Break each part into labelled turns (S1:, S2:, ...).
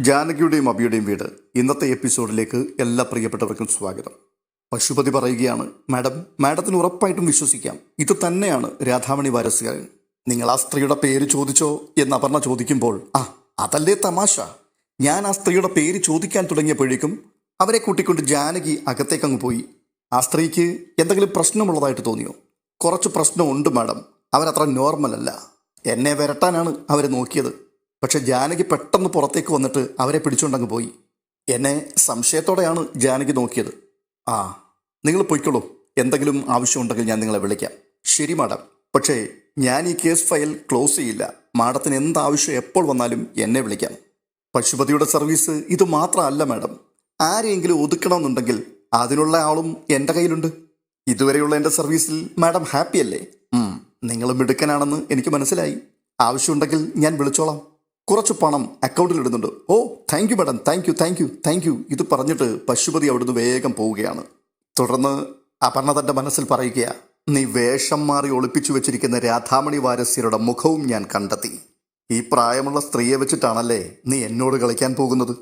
S1: ജാനകിയുടെയും അബിയുടെയും വീട് ഇന്നത്തെ എപ്പിസോഡിലേക്ക് എല്ലാ പ്രിയപ്പെട്ടവർക്കും സ്വാഗതം. പശുപതി പറയുകയാണ് മാഡം മാഡത്തിന് ഉറപ്പായിട്ടും വിശ്വസിക്കാം. ഇത് തന്നെയാണ് രാധാമണി വാരസ്കാരൻ നിങ്ങൾ ആ സ്ത്രീയുടെ പേര് ചോദിച്ചോ എന്ന് അപർണ ചോദിക്കുമ്പോൾ ആ അതല്ലേ തമാശ? ഞാൻ ആ സ്ത്രീയുടെ പേര് ചോദിക്കാൻ തുടങ്ങിയപ്പോഴേക്കും അവരെ കൂട്ടിക്കൊണ്ട് ജാനകി അകത്തേക്കങ്ങ് പോയി. ആ സ്ത്രീക്ക് എന്തെങ്കിലും പ്രശ്നമുള്ളതായിട്ട് തോന്നിയോ? കുറച്ച് പ്രശ്നമുണ്ട് മാഡം. അവരത്ര നോർമൽ അല്ല എന്നെ വരട്ടാനാണ് അവർ നോക്കിയത്. പക്ഷെ ജാനകി പെട്ടെന്ന് പുറത്തേക്ക് വന്നിട്ട് അവരെ പിടിച്ചുകൊണ്ടങ്ങ് പോയി. എന്നെ സംശയത്തോടെയാണ് ജാനകി നോക്കിയത്. ആ നിങ്ങൾ പൊയ്ക്കോളൂ. എന്തെങ്കിലും ആവശ്യമുണ്ടെങ്കിൽ ഞാൻ നിങ്ങളെ വിളിക്കാം. ശരി മാഡം. പക്ഷേ ഞാൻ ഈ കേസ് ഫയൽ ക്ലോസ് ചെയ്യില്ല. മാഡത്തിന് എന്താവശ്യം എപ്പോൾ വന്നാലും എന്നെ വിളിക്കാം. പശുപതിയുടെ സർവീസ് ഇത് മാത്രമല്ല മാഡം. ആരെയെങ്കിലും ഒതുക്കണമെന്നുണ്ടെങ്കിൽ അതിനുള്ള ആളും എന്റെ കയ്യിലുണ്ട്. ഇതുവരെയുള്ള എന്റെ സർവീസിൽ മാഡം ഹാപ്പിയല്ലേ? നിങ്ങൾ മിടുക്കനാണെന്ന് എനിക്ക് മനസ്സിലായി. ആവശ്യമുണ്ടെങ്കിൽ ഞാൻ വിളിച്ചോളാം. കുറച്ച് പണം അക്കൗണ്ടിൽ ഇടുന്നുണ്ട്. ഓ thank you madam thank you thank you thank you ഇത് പറഞ്ഞിട്ട് പശുപതി അവിടുന്ന് വേഗം പോവുകയാണ്. തുടർന്ന് അപർണ തന്റെ മനസ്സിൽ പറയുക നീ വേഷം മാറി ഒളിപ്പിച്ചു വെച്ചിരിക്കുന്ന രാധാമണി വാരസ്യരുടെ മുഖവും ഞാൻ കണ്ടെത്തി. ഈ പ്രായമുള്ള സ്ത്രീയെ വെച്ചിട്ടാണല്ലേ നീ എന്നോട് കളിക്കാൻ പോകുന്നത്?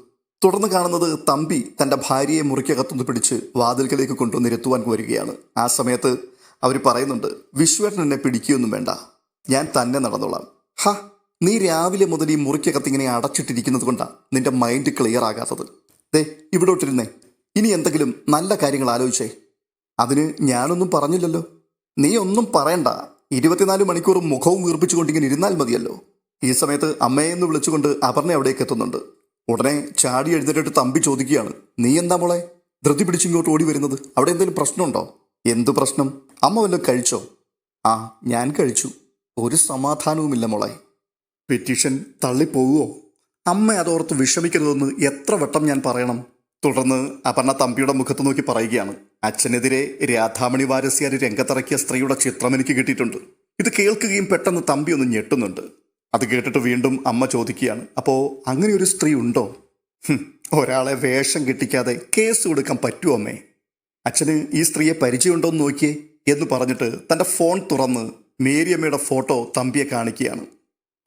S1: തുടർന്ന് കാണുന്നത് തമ്പി തന്റെ ഭാര്യയെ മുറിക്കകത്തുനിന്ന് പിടിച്ച് വാതിൽക്കലേക്ക് കൊണ്ടുവന്നിരുത്തുവാൻ വരികയാണ് ആ സമയത്ത് അവർ പറയുന്നുണ്ട് വിശ്വേട്ടൻ എന്നെ പിടിക്കുകയൊന്നും വേണ്ട. ഞാൻ തന്നെ നടന്നോളാം. ഹ നീ രാവിലെ മുതൽ ഈ മുറിക്കകത്ത് ഇങ്ങനെ അടച്ചിട്ടിരിക്കുന്നത് കൊണ്ടാണ് നിന്റെ മൈൻഡ് ക്ലിയർ ആകാത്തത്. ദേ ഇവിടോട്ടിരുന്നേ ഇനി എന്തെങ്കിലും നല്ല കാര്യങ്ങൾ ആലോചിച്ചേ. അതിന് ഞാനൊന്നും പറഞ്ഞില്ലല്ലോ. നീ ഒന്നും പറയണ്ട. ഇരുപത്തിനാല് മണിക്കൂർ മുഖവും വീർപ്പിച്ചുകൊണ്ട് ഇങ്ങനെ ഇരുന്നാൽ മതിയല്ലോ. ഈ സമയത്ത് അമ്മയെന്ന് വിളിച്ചുകൊണ്ട് അപർണ അവിടേക്ക് എത്തുന്നുണ്ട്. ഉടനെ ചാടി എഴുന്നേറ്റിട്ട് തമ്പി ചോദിക്കുകയാണ്. നീ എന്താ മോളെ? ധൃതി പിടിച്ചിങ്ങോട്ട് ഓടി വരുന്നത്. അവിടെ എന്തെങ്കിലും പ്രശ്നമുണ്ടോ? എന്തു പ്രശ്നം? അമ്മ വല്ലതും കഴിച്ചോ? ആ ഞാൻ കഴിച്ചു. ഒരു സമാധാനവുമില്ല മോളെ. പെറ്റീഷൻ തള്ളിപ്പോവുമോ അമ്മ അതോർത്ത് വിഷമിക്കരുതെന്ന് എത്ര വട്ടം ഞാൻ പറയണം. തുടർന്ന് അപർണ തമ്പിയുടെ മുഖത്ത് നോക്കി പറയുകയാണ്. അച്ഛനെതിരെ രാധാമണി വാരസ്യാരി രംഗത്തിറക്കിയ സ്ത്രീയുടെ ചിത്രം എനിക്ക് കിട്ടിയിട്ടുണ്ട്. ഇത് കേൾക്കുകയും പെട്ടെന്ന് തമ്പി ഒന്ന് ഞെട്ടുന്നുണ്ട്. അത് കേട്ടിട്ട് വീണ്ടും അമ്മ ചോദിക്കുകയാണ്. അപ്പോ അങ്ങനെ ഒരു സ്ത്രീ ഉണ്ടോ? ഒരാളെ വേഷം കിട്ടിക്കാതെ കേസ് കൊടുക്കാൻ പറ്റുമോ അമ്മേ? അച്ഛന് ഈ സ്ത്രീയെ പരിചയമുണ്ടോ എന്ന് നോക്കിയേ എന്ന് പറഞ്ഞിട്ട് തന്റെ ഫോൺ തുറന്ന് മേരിയമ്മയുടെ ഫോട്ടോ തമ്പിയെ കാണിക്കുകയാണ്.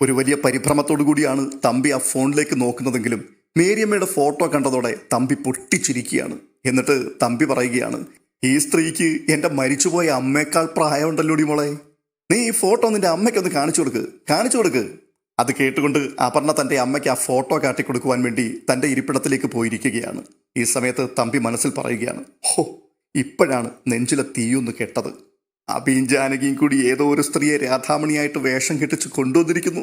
S1: ഒരു വലിയ പരിഭ്രമത്തോടു കൂടിയാണ് തമ്പി ആ ഫോണിലേക്ക് നോക്കുന്നതെങ്കിലും മേരിയമ്മയുടെ ഫോട്ടോ കണ്ടതോടെ തമ്പി പൊട്ടിച്ചിരിക്കുകയാണ്. എന്നിട്ട് തമ്പി പറയുകയാണ് ഈ സ്ത്രീക്ക് എന്റെ മരിച്ചുപോയ അമ്മേക്കാൾ പ്രായമുണ്ടല്ലോടി മോളെ. നീ ഈ ഫോട്ടോ നിന്റെ അമ്മയ്ക്കൊന്ന് കാണിച്ചു കൊടുക്ക് കാണിച്ചു കൊടുക്ക്. അത് കേട്ടുകൊണ്ട് അപർണ തന്റെ അമ്മയ്ക്ക് ആ ഫോട്ടോ കാട്ടിക്കൊടുക്കുവാൻ വേണ്ടി തന്റെ ഇരിപ്പിടത്തിലേക്ക് പോയിരിക്കുകയാണ്. ഈ സമയത്ത് തമ്പി മനസ്സിൽ പറയുകയാണ് ഹോ ഇപ്പോഴാണ് നെഞ്ചിലെ തീയൊന്ന് കെട്ടത്. അബിയും ജാനകിയും കൂടി ഏതോ ഒരു സ്ത്രീയെ രാധാമണിയായിട്ട് വേഷം കെട്ടിച്ച് കൊണ്ടുവന്നിരിക്കുന്നു.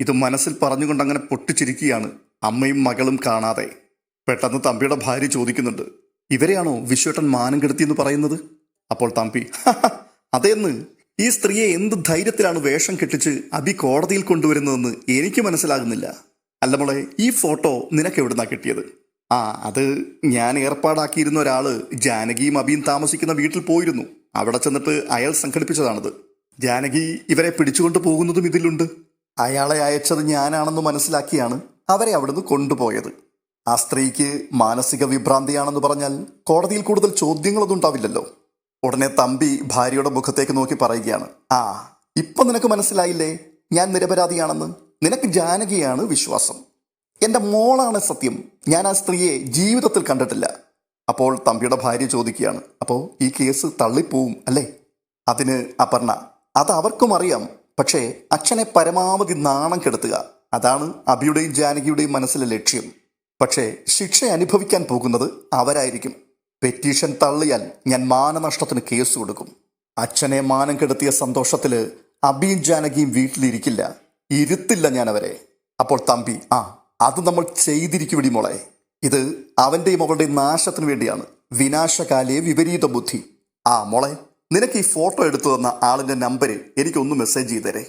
S1: ഇത് മനസ്സിൽ പറഞ്ഞുകൊണ്ട് അങ്ങനെ പൊട്ടിച്ചിരിക്കുകയാണ്. അമ്മയും മകളും കാണാതെ. പെട്ടെന്ന് തമ്പിയുടെ ഭാര്യ ചോദിക്കുന്നുണ്ട്. ഇവരെയാണോ വിശ്വേട്ടൻ മാനം കെടുത്തിയെന്ന് പറയുന്നത്? അപ്പോൾ തമ്പി അതെന്ന്? ഈ സ്ത്രീയെ എന്ത് ധൈര്യത്തിലാണ് വേഷം കെട്ടിച്ച് അബി കോടതിയിൽ കൊണ്ടുവരുന്നതെന്ന് എനിക്ക് മനസ്സിലാകുന്നില്ല. അല്ല മോളെ ഈ ഫോട്ടോ നിനക്ക് എവിടുന്നാ കിട്ടിയത്? ആ അത് ഞാൻ ഏർപ്പാടാക്കിയിരുന്ന ഒരാൾ ജാനകിയും അബിയും താമസിക്കുന്ന വീട്ടിൽ പോയിരുന്നു. അവിടെ ചെന്നിട്ട് അയാൾ സംഘടിപ്പിച്ചതാണിത്. ജാനകി ഇവരെ പിടിച്ചുകൊണ്ട് പോകുന്നതും ഇതിലുണ്ട്. അയാളെ അയച്ചത് ഞാനാണെന്ന് മനസ്സിലാക്കിയാണ് അവരെ അവിടുന്ന് കൊണ്ടുപോയത്. ആ സ്ത്രീക്ക് മാനസിക വിഭ്രാന്തിയാണെന്ന് പറഞ്ഞാൽ കോടതിയിൽ കൂടുതൽ ചോദ്യങ്ങളൊന്നും ഉണ്ടാവില്ലല്ലോ. ഉടനെ തമ്പി ഭാര്യയുടെ മുഖത്തേക്ക് നോക്കി പറയുകയാണ് ആ ഇപ്പൊ നിനക്ക് മനസ്സിലായില്ലേ? ഞാൻ നിരപരാധിയാണെന്ന്. നിനക്ക് ജാനകിയാണ് വിശ്വാസം. എന്റെ മോളാണ് സത്യം. ഞാൻ ആ സ്ത്രീയെ ജീവിതത്തിൽ കണ്ടിട്ടില്ല. അപ്പോൾ തമ്പിയുടെ ഭാര്യ ചോദിക്കുകയാണ് അപ്പോൾ ഈ കേസ് തള്ളിപ്പോവും അല്ലേ? അതിന് അപർണ അത് അവർക്കും അറിയാം പക്ഷേ അച്ഛനെ പരമാവധി നാണം കെടുത്തുക അതാണ് അബിയുടെയും ജാനകിയുടെയും മനസ്സിലെ ലക്ഷ്യം. പക്ഷേ ശിക്ഷ അനുഭവിക്കാൻ പോകുന്നത് അവരായിരിക്കും. പെറ്റീഷൻ തള്ളിയാൽ ഞാൻ മാനനഷ്ടത്തിന് കേസ് കൊടുക്കും. അച്ഛനെ മാനം കെടുത്തിയ സന്തോഷത്തിൽ അബിയും ജാനകിയും വീട്ടിലിരിക്കില്ല. ഇരുത്തില്ല ഞാൻ അവരെ അപ്പോൾ തമ്പി ആ അത് നമ്മൾ ചെയ്തിരിക്കുവിടി മോളെ. ഇത് അവന്റെയും അവളുടെയും നാശത്തിന് വേണ്ടിയാണ്. വിനാശകാലിയെ വിപരീത ബുദ്ധി. ആ മോളെ നിനക്ക് ഈ ഫോട്ടോ എടുത്തു തന്ന ആളിന്റെ നമ്പര് എനിക്കൊന്ന് മെസ്സേജ് ചെയ്തേരെ.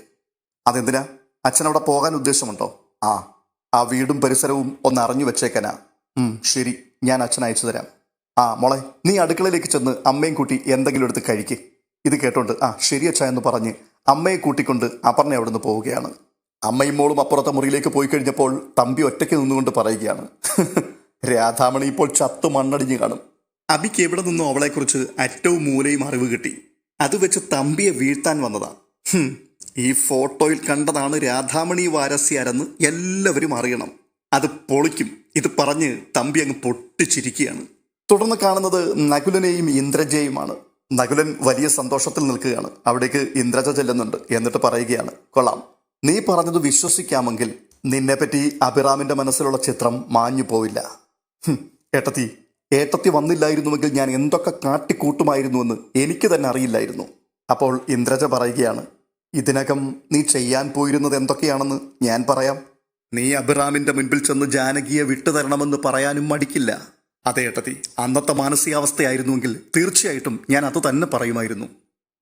S1: അതെന്തിനാ? അച്ഛൻ അവിടെ പോകാൻ ഉദ്ദേശമുണ്ടോ? ആ ആ വീടും പരിസരവും ഒന്ന് അറിഞ്ഞു വെച്ചേക്കനാ. ശരി ഞാൻ അച്ഛൻ അയച്ചു തരാം. ആ മോളെ നീ അടുക്കളയിലേക്ക് ചെന്ന് അമ്മയും കൂട്ടി എന്തെങ്കിലും എടുത്ത് കഴിക്ക്. ഇത് കേട്ടോണ്ട് ആ ശരി അച്ഛ എന്ന് പറഞ്ഞ് അമ്മയെ കൂട്ടിക്കൊണ്ട് അപർണ അവിടെ നിന്ന് പോവുകയാണ്. അമ്മയും മോളും അപ്പുറത്തെ മുറിയിലേക്ക് പോയി കഴിഞ്ഞപ്പോൾ തമ്പി ഒറ്റയ്ക്ക് നിന്നുകൊണ്ട് പറയുകയാണ്. രാധാമണി ഇപ്പോൾ ചത്തു മണ്ണടിഞ്ഞു കാണും. അബിക്ക് എവിടെ നിന്നും അവളെക്കുറിച്ച് അറ്റവും മൂലയും അറിവ് കിട്ടി. അത് വെച്ച് തമ്പിയെ വീഴ്ത്താൻ വന്നതാ. ഈ ഫോട്ടോയിൽ കണ്ടതാണ് രാധാമണി വാരസ്യാരെന്ന് എല്ലാവരും അറിയണം. അത് പൊളിക്കും. ഇത് പറഞ്ഞ് തമ്പി അങ്ങ് പൊട്ടിച്ചിരിക്കുകയാണ്. തുടർന്ന് കാണുന്നത് നകുലനെയും ഇന്ദ്രജയുമാണ്. നകുലൻ വലിയ സന്തോഷത്തിൽ നിൽക്കുകയാണ്. അവിടേക്ക് ഇന്ദ്രജ ചെല്ലുന്നുണ്ട്. എന്നിട്ട് പറയുകയാണ് കൊള്ളാം. നീ പറഞ്ഞത് വിശ്വസിക്കാമെങ്കിൽ നിന്നെപ്പറ്റി അഭിറാമിന്റെ മനസ്സിലുള്ള ചിത്രം മാഞ്ഞു പോവില്ല ഏട്ടത്തി ഏട്ടത്തി വന്നില്ലായിരുന്നുവെങ്കിൽ ഞാൻ എന്തൊക്കെ കാട്ടിക്കൂട്ടുമായിരുന്നുവെന്ന് എനിക്ക് തന്നെ അറിയില്ലായിരുന്നു. അപ്പോൾ ഇന്ദ്രജ പറയുകയാണ് ഇതിനകം നീ ചെയ്യാൻ പോയിരുന്നത് എന്തൊക്കെയാണെന്ന് ഞാൻ പറയാം. നീ അബ്രാമിന്റെ മുൻപിൽ ചെന്ന് ജാനകിയെ വിട്ടുതരണമെന്ന് പറയാനും മടിക്കില്ല. അതെ ഏട്ടത്തി അന്നത്തെ മാനസികാവസ്ഥയായിരുന്നുവെങ്കിൽ തീർച്ചയായിട്ടും ഞാൻ അത് തന്നെ പറയുമായിരുന്നു.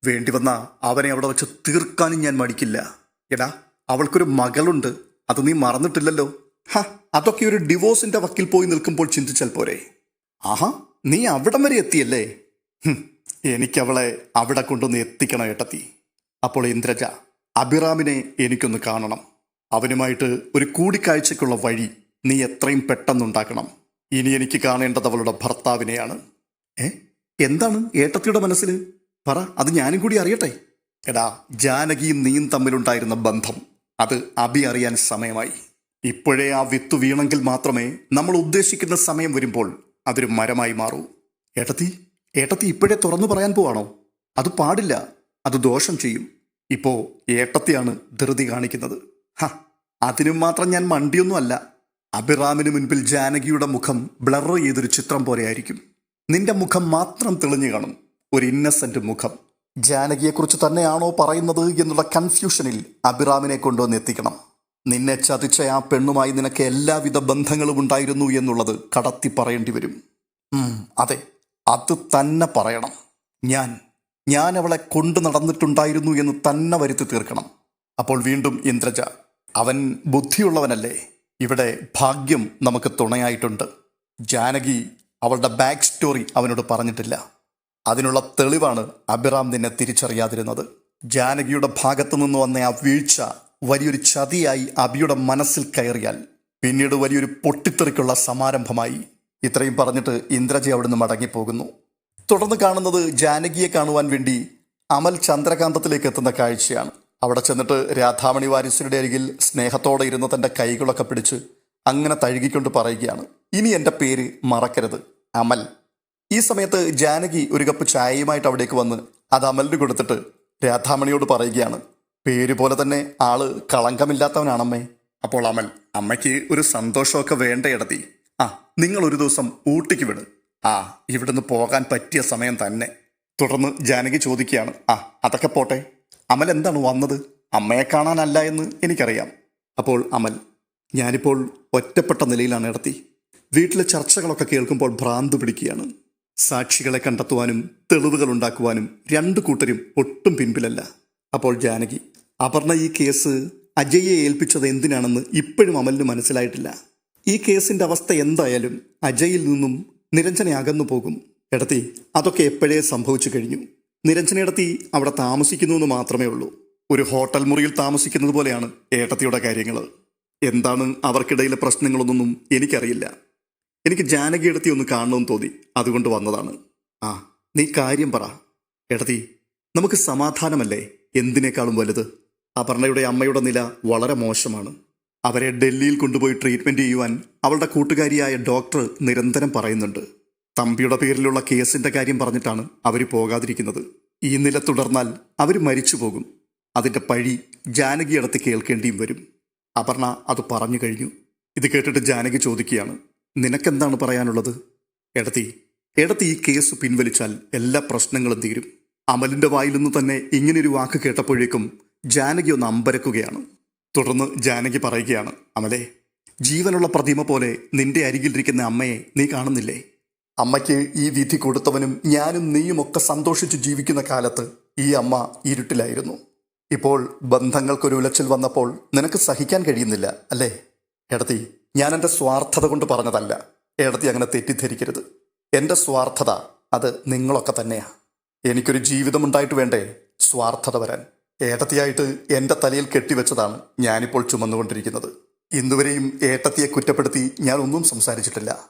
S1: വേണ്ടി വന്ന അവനെ അവിടെ വെച്ച് തീർക്കാനും ഞാൻ മടിക്കില്ല. എടാ അവൾക്കൊരു മകളുണ്ട്. അത് നീ മറന്നിട്ടില്ലല്ലോ. ഹ അതൊക്കെ ഒരു ഡിവോഴ്സിന്റെ വക്കിൽ പോയി നിൽക്കുമ്പോൾ ചിന്തിച്ചാൽ പോരെ. ആഹാ നീ അവിടം വരെ എത്തിയല്ലേ? എനിക്കവളെ അവിടെ കൊണ്ടൊന്ന് എത്തിക്കണം ഏട്ടത്തി. അപ്പോൾ ഇന്ദ്രജ അഭിറാമിനെ എനിക്കൊന്ന് കാണണം. അവനുമായിട്ട് ഒരു കൂടിക്കാഴ്ചയ്ക്കുള്ള വഴി നീ എത്രയും പെട്ടെന്നുണ്ടാക്കണം. ഇനി എനിക്ക് കാണേണ്ടത് അവളുടെ ഭർത്താവിനെയാണ്. ഏ എന്താണ് ഏട്ടത്തിയുടെ മനസ്സിൽ പറ അത് ഞാനും കൂടി അറിയട്ടെ. എടാ ജാനകിയും നീയും തമ്മിലുണ്ടായിരുന്ന ബന്ധം അത് അഭി അറിയാൻ സമയമായി. ഇപ്പോഴേ ആ വിത്ത് വീണെങ്കിൽ മാത്രമേ നമ്മൾ ഉദ്ദേശിക്കുന്ന സമയം വരുമ്പോൾ അതൊരു മരമായി മാറൂ. ഏട്ടത്തി ഏട്ടത്തി ഇപ്പോഴേ തുറന്നു പറയാൻ പോവാണോ? അത് പാടില്ല അത് ദോഷം ചെയ്യും. ഇപ്പോ ഏട്ടത്തിയാണ് ധൃതി കാണിക്കുന്നത്. ഹ അതിനും മാത്രം ഞാൻ മണ്ടിയൊന്നുമല്ല അഭിറാമിന് മുൻപിൽ ജാനകിയുടെ മുഖം ബ്ലർ ചെയ്തൊരു ചിത്രം പോലെയായിരിക്കും. നിന്റെ മുഖം മാത്രം തെളിഞ്ഞു കാണും. ഒരു ഇന്നസെന്റ് മുഖം. ജാനകിയെക്കുറിച്ച് തന്നെയാണോ പറയുന്നത് എന്നുള്ള കൺഫ്യൂഷനിൽ അഭിറാമിനെ കൊണ്ടുവന്ന് എത്തിക്കണം. നിന്നെ ചതിച്ച ആ പെണ്ണുമായി നിനക്ക് എല്ലാവിധ ബന്ധങ്ങളും ഉണ്ടായിരുന്നു എന്നുള്ളത് കടത്തി പറയേണ്ടി വരും. അതെ അത് തന്നെ പറയണം. ഞാൻ ഞാൻ അവളെ കൊണ്ടു നടന്നിട്ടുണ്ടായിരുന്നു എന്ന് തന്നെ വരുത്തി തീർക്കണം. അപ്പോൾ വീണ്ടും ഇന്ദ്രജ അവൻ ബുദ്ധിയുള്ളവനല്ലേ? ഇവിടെ ഭാഗ്യം നമുക്ക് തുണയായിട്ടുണ്ട്. ജാനകി അവളുടെ ബാക്ക് സ്റ്റോറി അവനോട് പറഞ്ഞിട്ടില്ല. അതിനുള്ള തെളിവാണ് അഭിറാം നിന്നെ തിരിച്ചറിയാതിരുന്നത്. ജാനകിയുടെ ഭാഗത്തു നിന്ന് വന്ന ആ വീഴ്ച വലിയൊരു ചതിയായി അബിയുടെ മനസ്സിൽ കയറിയാൽ പിന്നീട് വലിയൊരു പൊട്ടിത്തെറിക്കുള്ള സമാരംഭമായി. ഇത്രയും പറഞ്ഞിട്ട് ഇന്ദ്രജി അവിടുന്ന് മടങ്ങിപ്പോകുന്നു. തുടർന്ന് കാണുന്നത് ജാനകിയെ കാണുവാൻ വേണ്ടി അമൽ ചന്ദ്രകാന്തത്തിലേക്ക് എത്തുന്ന കാഴ്ചയാണ്. അവിടെ ചെന്നിട്ട് രാധാമണി വാരിസിയുടെ അരികിൽ സ്നേഹത്തോടെ ഇരുന്ന് തന്റെ കൈകളൊക്കെ പിടിച്ച് അങ്ങനെ തഴുകിക്കൊണ്ട് പറയുകയാണ്. ഇനി എന്റെ പേര് മറക്കരുത് അമൽ. ഈ സമയത്ത് ജാനകി ഒരു കപ്പ് ചായയുമായിട്ട് അവിടേക്ക് വന്ന് അത് അമലിന് കൊടുത്തിട്ട് രാധാമണിയോട് പറയുകയാണ്. പേര് പോലെ തന്നെ ആൾ കളങ്കമില്ലാത്തവനാണമ്മേ. അപ്പോൾ അമൽ അമ്മയ്ക്ക് ഒരു സന്തോഷമൊക്കെ വേണ്ട ഇടത്തി ആ നിങ്ങൾ ഒരു ദിവസം ഊട്ടിക്ക് വിട്. ആ ഇവിടുന്ന് പോകാൻ പറ്റിയ സമയം തന്നെ. തുടർന്ന് ജാനകി ചോദിക്കുകയാണ്. ആ അതൊക്കെ പോട്ടെ. അമൽ എന്താണ് വന്നത്? അമ്മയെ കാണാനല്ല എന്ന് എനിക്കറിയാം. അപ്പോൾ അമൽ ഞാനിപ്പോൾ ഒറ്റപ്പെട്ട നിലയിലാണ് ഇടത്തി വീട്ടിലെ ചർച്ചകളൊക്കെ കേൾക്കുമ്പോൾ ഭ്രാന്ത് പിടിക്കുകയാണ്. സാക്ഷികളെ കണ്ടെത്തുവാനും തെളിവുകൾ ഉണ്ടാക്കുവാനും രണ്ടു കൂട്ടരും ഒട്ടും പിൻപിലല്ല. അപ്പോൾ ജാനകി അപർണ ഈ കേസ് അജയെ ഏൽപ്പിച്ചത് എന്തിനാണെന്ന് ഇപ്പോഴും അമലിന് മനസ്സിലായിട്ടില്ല. ഈ കേസിന്റെ അവസ്ഥ എന്തായാലും അജയിൽ നിന്നും നിരഞ്ജന അകന്നു പോകും. എടത്തി അതൊക്കെ എപ്പോഴേ സംഭവിച്ചു കഴിഞ്ഞു? നിരഞ്ജനയിടത്തി അവിടെ താമസിക്കുന്നു എന്ന് മാത്രമേ ഉള്ളൂ. ഒരു ഹോട്ടൽ മുറിയിൽ താമസിക്കുന്നത് പോലെയാണ് ഏട്ടത്തിയുടെ കാര്യങ്ങൾ എന്താണ് അവർക്കിടയിലെ പ്രശ്നങ്ങളൊന്നും എനിക്കറിയില്ല. എനിക്ക് ജാനകി എടുത്തി ഒന്ന് കാണണമെന്ന് തോന്നി. അതുകൊണ്ട് വന്നതാണ്. ആ നീ കാര്യം പറ. എടതി നമുക്ക് സമാധാനമല്ലേ? എന്തിനേക്കാളും വലുത്? അപർണയുടെ അമ്മയുടെ നില വളരെ മോശമാണ്. അവരെ ഡൽഹിയിൽ കൊണ്ടുപോയി ട്രീറ്റ്മെന്റ് ചെയ്യുവാൻ അവളുടെ കൂട്ടുകാരിയായ ഡോക്ടർ നിരന്തരം പറയുന്നുണ്ട്. തമ്പിയുടെ പേരിലുള്ള കേസിന്റെ കാര്യം പറഞ്ഞിട്ടാണ് അവർ പോകാതിരിക്കുന്നത്. ഈ നില തുടർന്നാൽ അവർ മരിച്ചു പോകും. അതിന്റെ പഴി ജാനകി അടുത്ത് കേൾക്കേണ്ടിയും വരും. അപർണ അത് പറഞ്ഞു കഴിഞ്ഞു. ഇത് കേട്ടിട്ട് ജാനകി ചോദിക്കുകയാണ്. നിനക്കെന്താണ് പറയാനുള്ളത്? എടത്തി എടത്തി ഈ കേസ് പിൻവലിച്ചാൽ എല്ലാ പ്രശ്നങ്ങളും തീരും. അമലിന്റെ വായിൽ നിന്ന് തന്നെ ഇങ്ങനൊരു വാക്ക് കേട്ടപ്പോഴേക്കും ജാനകി ഒന്ന് അമ്പരക്കുകയാണ്. തുടർന്ന് ജാനകി പറയുകയാണ് അമലെ ജീവനുള്ള പ്രതിമ പോലെ നിന്റെ അരികിലിരിക്കുന്ന അമ്മയെ നീ കാണുന്നില്ലേ? അമ്മയ്ക്ക് ഈ വിധി കൊടുത്തവനും ഞാനും നീയും ഒക്കെ സന്തോഷിച്ച് ജീവിക്കുന്ന കാലത്ത് ഈ അമ്മ ഇരുട്ടിലായിരുന്നു. ഇപ്പോൾ ബന്ധങ്ങൾക്കൊരു ഉലച്ചിൽ വന്നപ്പോൾ നിനക്ക് സഹിക്കാൻ കഴിയുന്നില്ല അല്ലേ? എടത്തി ഞാൻ എന്റെ സ്വാർത്ഥത കൊണ്ട് പറഞ്ഞതല്ല. എടത്തി അങ്ങനെ തെറ്റിദ്ധരിക്കരുത്. എന്റെ സ്വാർത്ഥത അത് നിങ്ങളൊക്കെ തന്നെയാണ് എനിക്കൊരു ജീവിതമുണ്ടായിട്ട് വേണ്ടേ? സ്വാർത്ഥത വരാൻ. ഏട്ടത്തിയായിട്ട് എന്റെ തലയിൽ കെട്ടിവെച്ചതാണ് ഞാനിപ്പോൾ ചുമന്നുകൊണ്ടിരിക്കുന്നത്. ഇന്നുവരെയും ഏട്ടത്തിയെ കുറ്റപ്പെടുത്തി ഞാൻ ഒന്നും സംസാരിച്ചിട്ടില്ല.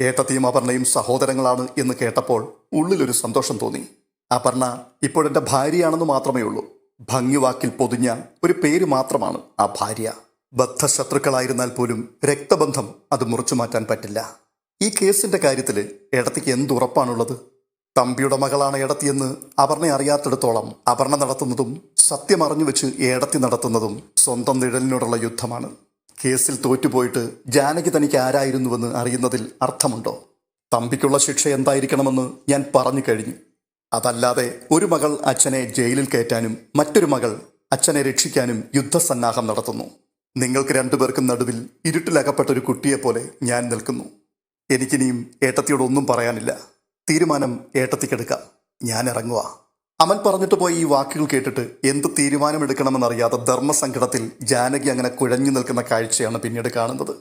S1: ഏട്ടത്തിയും അപർണയും സഹോദരങ്ങളാണ് എന്ന് കേട്ടപ്പോൾ ഉള്ളിലൊരു സന്തോഷം തോന്നി. അപർണ ഇപ്പോഴെന്റെ ഭാര്യയാണെന്ന് മാത്രമേ ഉള്ളൂ. ഭംഗിവാക്കിൽ പൊതിഞ്ഞ ഒരു പേര് മാത്രമാണ് ആ ഭാര്യ. ബദ്ധശത്രുക്കളായിരുന്നാൽ പോലും രക്തബന്ധം അത് മുറിച്ചു മാറ്റാൻ പറ്റില്ല. ഈ കേസിന്റെ കാര്യത്തിൽ ഏട്ടത്തിക്ക് എന്തുറപ്പാണുള്ളത്? തമ്പിയുടെ മകളാണ് എടത്തിയെന്ന് അപർണ അറിയാത്തിടത്തോളം അപർണ നടത്തുന്നതും സത്യം അറിഞ്ഞു വെച്ച് ഏടത്തി നടത്തുന്നതും സ്വന്തം നിഴലിനോടുള്ള യുദ്ധമാണ്. കേസിൽ തോറ്റുപോയിട്ട് ജാനകി തനിക്ക് ആരായിരുന്നുവെന്ന് അറിയുന്നതിൽ അർത്ഥമുണ്ടോ? തമ്പിക്കുള്ള ശിക്ഷ എന്തായിരിക്കണമെന്ന് ഞാൻ പറഞ്ഞു കഴിഞ്ഞു. അതല്ലാതെ ഒരു മകൾ അച്ഛനെ ജയിലിൽ കയറ്റാനും മറ്റൊരു മകൾ അച്ഛനെ രക്ഷിക്കാനും യുദ്ധസന്നാഹം നടത്തുന്നു. നിങ്ങൾക്ക് രണ്ടുപേർക്കും നടുവിൽ ഇരുട്ടിലകപ്പെട്ട ഒരു കുട്ടിയെപ്പോലെ ഞാൻ നിൽക്കുന്നു. എനിക്കിനിയും ഏട്ടത്തിയോടൊന്നും പറയാനില്ല. തീരുമാനം ഏട്ടത്തിക്കെടുക്കാം. ഞാൻ ഇറങ്ങുക അമൽ പറഞ്ഞിട്ട് പോയി ഈ വാക്കുകൾ കേട്ടിട്ട് എന്ത് തീരുമാനമെടുക്കണമെന്നറിയാതെ ധർമ്മസങ്കടത്തിൽ ജാനകി അങ്ങനെ കുഴഞ്ഞു നിൽക്കുന്ന കാഴ്ചയാണ് പിന്നീട് കാണുന്നത്.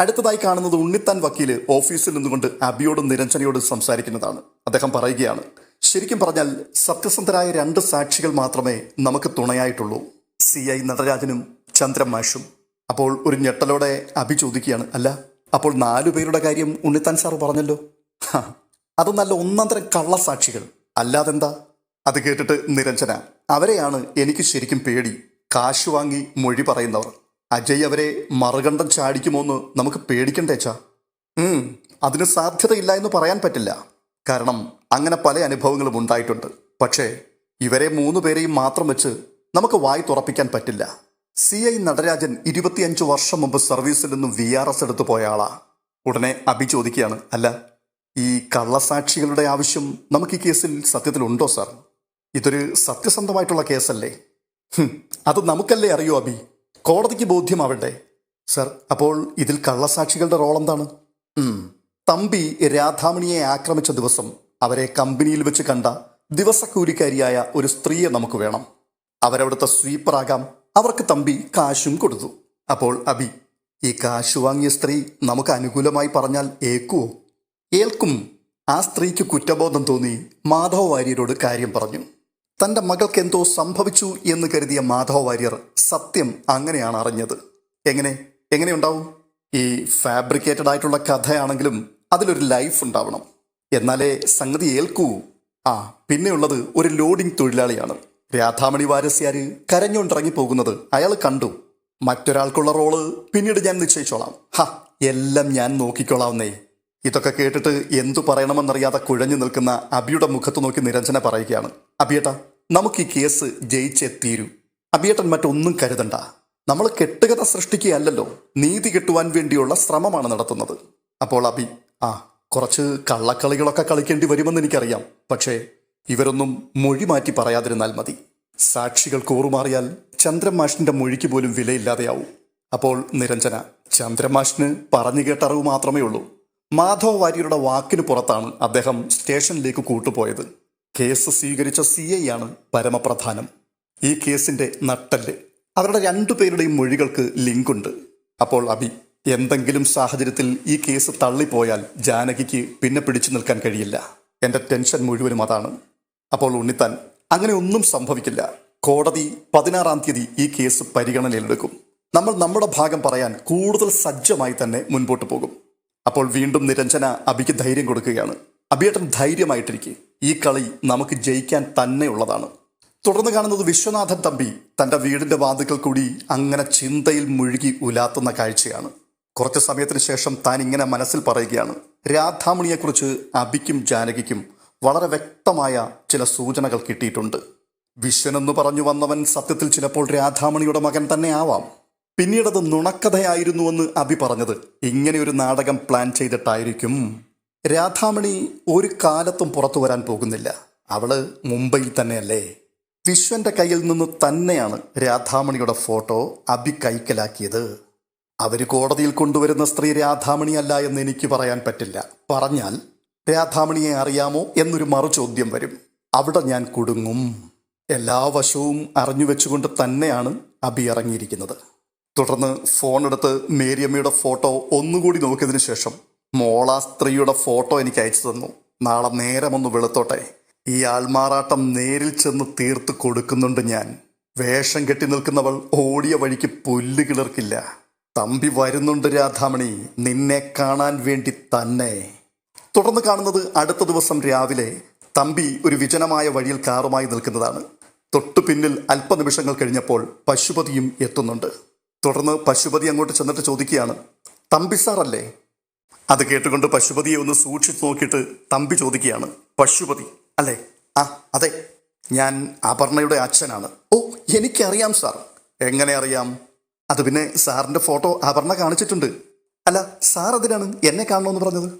S1: അടുത്തതായി കാണുന്നത് ഉണ്ണിത്താൻ വക്കീൽ ഓഫീസിൽ നിന്നുകൊണ്ട് അബിയോടും നിരഞ്ജനയോടും സംസാരിക്കുന്നതാണ്. അദ്ദേഹം പറയുകയാണ് ശരിക്കും പറഞ്ഞാൽ സത്യസന്ധരായ രണ്ട് സാക്ഷികൾ മാത്രമേ നമുക്ക് തുണയായിട്ടുള്ളൂ. സി ഐ നടരാജനും ചന്ദ്രമാഷും അപ്പോൾ ഒരു ഞെട്ടലോടെ അഭി ചോദിക്കുകയാണ് അല്ല അപ്പോൾ നാലു പേരുടെ കാര്യം ഉണ്ണിത്താൻ സാർ പറഞ്ഞല്ലോ? അത് നല്ല ഒന്നാന്തരം കള്ളസാക്ഷികൾ. അല്ലാതെന്താ? അത് കേട്ടിട്ട് നിരഞ്ജന അവരെയാണ് എനിക്ക് ശരിക്കും പേടി. കാശ് വാങ്ങി മൊഴി പറയുന്നവർ. അജയ് അവരെ മറുകണ്ഠം ചാടിക്കുമോന്ന് നമുക്ക് പേടിക്കണ്ടേച്ചാ ഉം, അതിന് സാധ്യതയില്ല എന്ന് പറയാൻ പറ്റില്ല. കാരണം അങ്ങനെ പല അനുഭവങ്ങളും ഉണ്ടായിട്ടുണ്ട്. പക്ഷേ ഇവരെ മൂന്ന് പേരെയും മാത്രം വെച്ച് നമുക്ക് വായി തുറപ്പിക്കാൻ പറ്റില്ല. സി ഐ നടരാജൻ ഇരുപത്തിയഞ്ച് വർഷം മുമ്പ് സർവീസിൽ നിന്നും വി ആർ എസ് എടുത്തു പോയ ആളാ. ഉടനെ അഭി ചോദിക്കുകയാണ് അല്ല ഈ കള്ളസാക്ഷികളുടെ ആവശ്യം നമുക്ക് ഈ കേസിൽ സത്യത്തിലുണ്ടോ സാർ? ഇതൊരു സത്യസന്ധമായിട്ടുള്ള കേസല്ലേ? അത് നമുക്കല്ലേ അറിയോ അബി? കോടതിക്ക് ബോധ്യമാവട്ടെ സർ അപ്പോൾ ഇതിൽ കള്ളസാക്ഷികളുടെ റോൾ എന്താണ്? തമ്പി രാധാമണിയെ ആക്രമിച്ച ദിവസം അവരെ കമ്പനിയിൽ വെച്ച് കണ്ട ദിവസക്കൂലിക്കാരിയായ ഒരു സ്ത്രീയെ നമുക്ക് വേണം. അവരവിടുത്തെ സ്വീപ്പറാകാം അവർക്ക് തമ്പി കാശും കൊടുത്തു. അപ്പോൾ അബി ഈ കാശ് വാങ്ങിയ സ്ത്രീ നമുക്ക് അനുകൂലമായി പറഞ്ഞാൽ ഏക്കുവോ? ഏൽക്കും. ആ സ്ത്രീക്ക് കുറ്റബോധം തോന്നി മാധവ വാര്യരോട് കാര്യം പറഞ്ഞു. തന്റെ മകൾക്ക് എന്തോ സംഭവിച്ചു എന്ന് കരുതിയ മാധവ വാര്യർ സത്യം അങ്ങനെയാണ് അറിഞ്ഞത്. എങ്ങനെ? എങ്ങനെയുണ്ടാവും ഈ ഫാബ്രിക്കേറ്റഡ് ആയിട്ടുള്ള കഥയാണെങ്കിലും അതിലൊരു ലൈഫ് ഉണ്ടാവണം. എന്നാലേ സംഗതി ഏൽക്കൂ. ആ പിന്നെയുള്ളത് ഒരു ലോഡിംഗ് തൊഴിലാളിയാണ്. രാധാമണി വാരസ്യാര് കരഞ്ഞുകൊണ്ടിറങ്ങി പോകുന്നത് അയാൾ കണ്ടു. മറ്റൊരാൾക്കുള്ള റോൾ പിന്നീട് ഞാൻ നിശ്ചയിച്ചോളാം. ഹ എല്ലാം ഞാൻ നോക്കിക്കോളാവുന്നേ ഇതൊക്കെ കേട്ടിട്ട് എന്തു പറയണമെന്നറിയാതെ കുഴഞ്ഞു നിൽക്കുന്ന അബിയുടെ മുഖത്ത് നോക്കി നിരഞ്ജന പറയുകയാണ്. അബിയേട്ട നമുക്ക് ഈ കേസ് ജയിച്ചേ തീരൂ. അബിയേട്ടൻ മറ്റൊന്നും കരുതണ്ട. നമ്മൾ കെട്ടുകഥ സൃഷ്ടിക്കുകയല്ലല്ലോ. നീതി കെട്ടുവാൻ വേണ്ടിയുള്ള ശ്രമമാണ് നടത്തുന്നത്. അപ്പോൾ അബി ആ കുറച്ച് കള്ളക്കളികളൊക്കെ കളിക്കേണ്ടി വരുമെന്ന് എനിക്കറിയാം. പക്ഷേ ഇവരൊന്നും മൊഴി മാറ്റി പറയാതിരുന്നാൽ മതി. സാക്ഷികൾ കൂറുമാറിയാൽ ചന്ദ്രമാഷിന്റെ മൊഴിക്ക് പോലും വിലയില്ലാതെയാവും. അപ്പോൾ നിരഞ്ജന ചന്ദ്രമാഷിന് പറഞ്ഞു കേട്ടറിവ് മാത്രമേ ഉള്ളൂ. മാധവ വാര്യരുടെ വാക്കിന് പുറത്താണ് അദ്ദേഹം സ്റ്റേഷനിലേക്ക് കൂട്ടുപോയത്. കേസ് സ്വീകരിച്ച സി ഐ ആണ് പരമപ്രധാനം. ഈ കേസിന്റെ നട്ടൽ. അവരുടെ രണ്ടുപേരുടെയും മൊഴികൾക്ക് ലിങ്കുണ്ട്. അപ്പോൾ അബി എന്തെങ്കിലും സാഹചര്യത്തിൽ ഈ കേസ് തള്ളിപ്പോയാൽ ജാനകിക്ക് പിന്നെ പിടിച്ചു നിൽക്കാൻ കഴിയില്ല. എന്റെ ടെൻഷൻ മുഴുവനും അതാണ്. അപ്പോൾ ഉണ്ണിത്താൻ അങ്ങനെ ഒന്നും സംഭവിക്കില്ല. കോടതി പതിനാറാം തീയതി ഈ കേസ് പരിഗണനയിലെടുക്കും. നമ്മൾ നമ്മുടെ ഭാഗം പറയാൻ കൂടുതൽ സജ്ജമായി തന്നെ മുൻപോട്ട് പോകും. അപ്പോൾ വീണ്ടും നിരഞ്ജന അബിക്ക് ധൈര്യം കൊടുക്കുകയാണ്. അബിയേട്ടൻ ധൈര്യമായിട്ടിരിക്കെ. ഈ കളി നമുക്ക് ജയിക്കാൻ തന്നെ ഉള്ളതാണ്. തുടർന്ന് കാണുന്നത് വിശ്വനാഥൻ തമ്പി. തന്റെ വീടിന്റെ വാതുക്കൾ കൂടി അങ്ങനെ ചിന്തയിൽ മുഴുകി ഉലാത്തുന്ന കാഴ്ചയാണ്. കുറച്ച് സമയത്തിന് ശേഷം താൻ ഇങ്ങനെ മനസ്സിൽ പറയുകയാണ്. രാധാമണിയെക്കുറിച്ച് അബിക്കും ജാനകിക്കും വളരെ വ്യക്തമായ ചില സൂചനകൾ കിട്ടിയിട്ടുണ്ട്. വിശ്വനെന്ന് പറഞ്ഞു വന്നവൻ സത്യത്തിൽ ചിലപ്പോൾ രാധാമണിയുടെ മകൻ തന്നെ ആവാം. പിന്നീടത് നുണക്കഥയായിരുന്നുവെന്ന് അബി പറഞ്ഞത്. ഇങ്ങനെ ഒരു നാടകം പ്ലാൻ ചെയ്തിട്ടായിരിക്കും. രാധാമണി ഒരു കാലത്തും പുറത്തു വരാൻ പോകുന്നില്ല. അവൾ മുംബൈയിൽ തന്നെയല്ലേ? വിശ്വന്റെ കയ്യിൽ നിന്ന് തന്നെയാണ് രാധാമണിയുടെ ഫോട്ടോ അബി കൈക്കലാക്കിയത്. അവർ കോടതിയിൽ കൊണ്ടുവരുന്ന സ്ത്രീ രാധാമണിയല്ല എന്ന് എനിക്ക് പറയാൻ പറ്റില്ല. പറഞ്ഞാൽ രാധാമണിയെ അറിയാമോ എന്നൊരു മറുചോദ്യം വരും. അവിടെ ഞാൻ കുടുങ്ങും. എല്ലാ വശവും അറിഞ്ഞു വെച്ചുകൊണ്ട് തന്നെയാണ് അബി ഇറങ്ങിയിരിക്കുന്നത്. തുടർന്ന് ഫോൺ എടുത്ത് മേരിയമ്മയുടെ ഫോട്ടോ ഒന്നുകൂടി നോക്കിയതിനു ശേഷം മോള സ്ത്രീയുടെ ഫോട്ടോ എനിക്ക് അയച്ചു തന്നു. നാളെ നേരമൊന്ന് വെളുത്തോട്ടെ. ഈ ആൾമാറാട്ടം നേരിൽ ചെന്ന് തീർത്ത് കൊടുക്കുന്നുണ്ട് ഞാൻ. വേഷം കെട്ടി നിൽക്കുന്നവൾ ഓടിയ വഴിക്ക് പുല്ല് കിളിർക്കില്ല. തമ്പി വരുന്നുണ്ട് രാധാമണി നിന്നെ കാണാൻ വേണ്ടി തന്നെ. തുടർന്ന് കാണുന്നത് അടുത്ത ദിവസം രാവിലെ തമ്പി ഒരു വിജനമായ വഴിയിൽ കാറുമായി നിൽക്കുന്നതാണ്. തൊട്ടു പിന്നിൽ അല്പനിമിഷങ്ങൾ കഴിഞ്ഞപ്പോൾ പശുപതിയും എത്തുന്നുണ്ട്. തുടർന്ന് പശുപതി അങ്ങോട്ട് ചെന്നിട്ട് ചോദിക്കുകയാണ് തമ്പി സാറല്ലേ? അത് കേട്ടുകൊണ്ട് പശുപതിയെ ഒന്ന് സൂക്ഷിച്ചു നോക്കിയിട്ട് തമ്പി ചോദിക്കുകയാണ് പശുപതി അല്ലേ? ആ അതെ ഞാൻ അപർണയുടെ അച്ഛനാണ്. ഓ എനിക്കറിയാം സാർ. എങ്ങനെ അറിയാം? അത് പിന്നെ സാറിന്റെ ഫോട്ടോ അപർണ കാണിച്ചിട്ടുണ്ട്. അല്ല സാർ അതിനാണ് എന്നെ കാണണമെന്ന് പറഞ്ഞത്?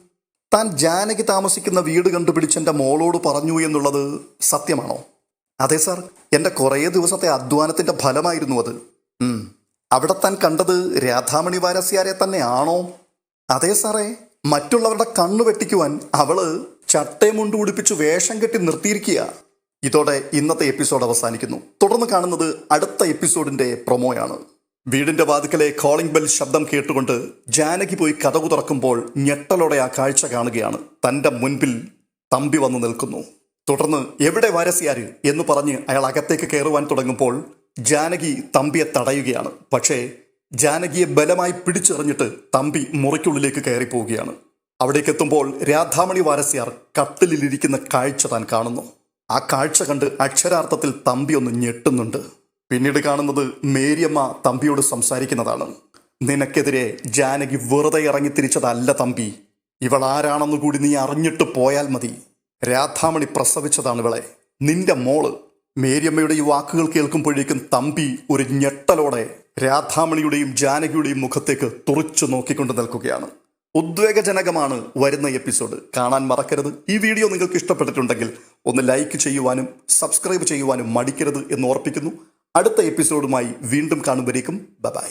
S1: താൻ ജാനകി താമസിക്കുന്ന വീട് കണ്ടുപിടിച്ച് എന്റെ മോളോട് പറഞ്ഞു എന്നുള്ളത് സത്യമാണോ? അതെ സാർ എന്റെ കുറേ ദിവസത്തെ അധ്വാനത്തിന്റെ ഫലമായിരുന്നു അത്. അവിടെ താൻ കണ്ടത് രാധാമണി വാരസ്യാരെ തന്നെയാണോ? അതെ സാറേ മറ്റുള്ളവരുടെ കണ്ണു വെട്ടിക്കുവാൻ അവൾ ചട്ടയും മുണ്ട് ഉടുപ്പിച്ച് വേഷം കെട്ടി നിർത്തിയിരിക്കുക. ഇതോടെ ഇന്നത്തെ എപ്പിസോഡ് അവസാനിക്കുന്നു. തുടർന്ന് കാണുന്നത് അടുത്ത എപ്പിസോഡിന്റെ പ്രൊമോയാണ്. വീടിന്റെ വാതിക്കലെ കോളിംഗ് ബെൽ ശബ്ദം കേട്ടുകൊണ്ട് ജാനകി പോയി കഥകു തുറക്കുമ്പോൾ ഞെട്ടലോടെ ആ കാഴ്ച കാണുകയാണ്. തന്റെ മുൻപിൽ തമ്പി വന്നു നിൽക്കുന്നു. തുടർന്ന് എവിടെ വാരസ്യാര് എന്ന് പറഞ്ഞ് അയാൾ അകത്തേക്ക് കയറുവാൻ തുടങ്ങുമ്പോൾ ജാനകി തമ്പിയെ തടയുകയാണ്. പക്ഷേ ജാനകിയെ ബലമായി പിടിച്ചെറിഞ്ഞിട്ട് തമ്പി മുറിക്കുള്ളിലേക്ക് കയറി പോവുകയാണ് അവിടേക്ക് എത്തുമ്പോൾ രാധാമണി വാരസ്യാർ കട്ടിലിരിക്കുന്ന കാഴ്ച താൻ കാണുന്നു. ആ കാഴ്ച കണ്ട് അക്ഷരാർത്ഥത്തിൽ തമ്പി ഒന്ന് ഞെട്ടുന്നുണ്ട്. പിന്നീട് കാണുന്നത് മേരിയമ്മ തമ്പിയോട് സംസാരിക്കുന്നതാണ്. നിനക്കെതിരെ ജാനകി വെറുതെ ഇറങ്ങി തിരിച്ചതല്ല തമ്പി. ഇവൾ ആരാണെന്ന് കൂടി നീ അറിഞ്ഞിട്ട് പോയാൽ മതി. രാധാമണി പ്രസവിച്ചതാണ് ഇവളെ. നിന്റെ മോൾ മേരിയമ്മയുടെ ഈ വാക്കുകൾ കേൾക്കുമ്പോഴേക്കും തമ്പി ഒരു ഞെട്ടലോടെ രാധാമണിയുടെയും ജാനകിയുടെയും മുഖത്തേക്ക് തുറച്ചു നോക്കിക്കൊണ്ട് നിൽക്കുകയാണ്. ഉദ്വേഗജനകമാണ് വരുന്ന എപ്പിസോഡ്. കാണാൻ മറക്കരുത്. ഈ വീഡിയോ നിങ്ങൾക്ക് ഇഷ്ടപ്പെട്ടിട്ടുണ്ടെങ്കിൽ ഒന്ന് ലൈക്ക് ചെയ്യുവാനും സബ്സ്ക്രൈബ് ചെയ്യുവാനും മടിക്കരുത് എന്ന് ഓർപ്പിക്കുന്നു. അടുത്ത എപ്പിസോഡുമായി വീണ്ടും കാണുമ്പോഴേക്കും. ബൈ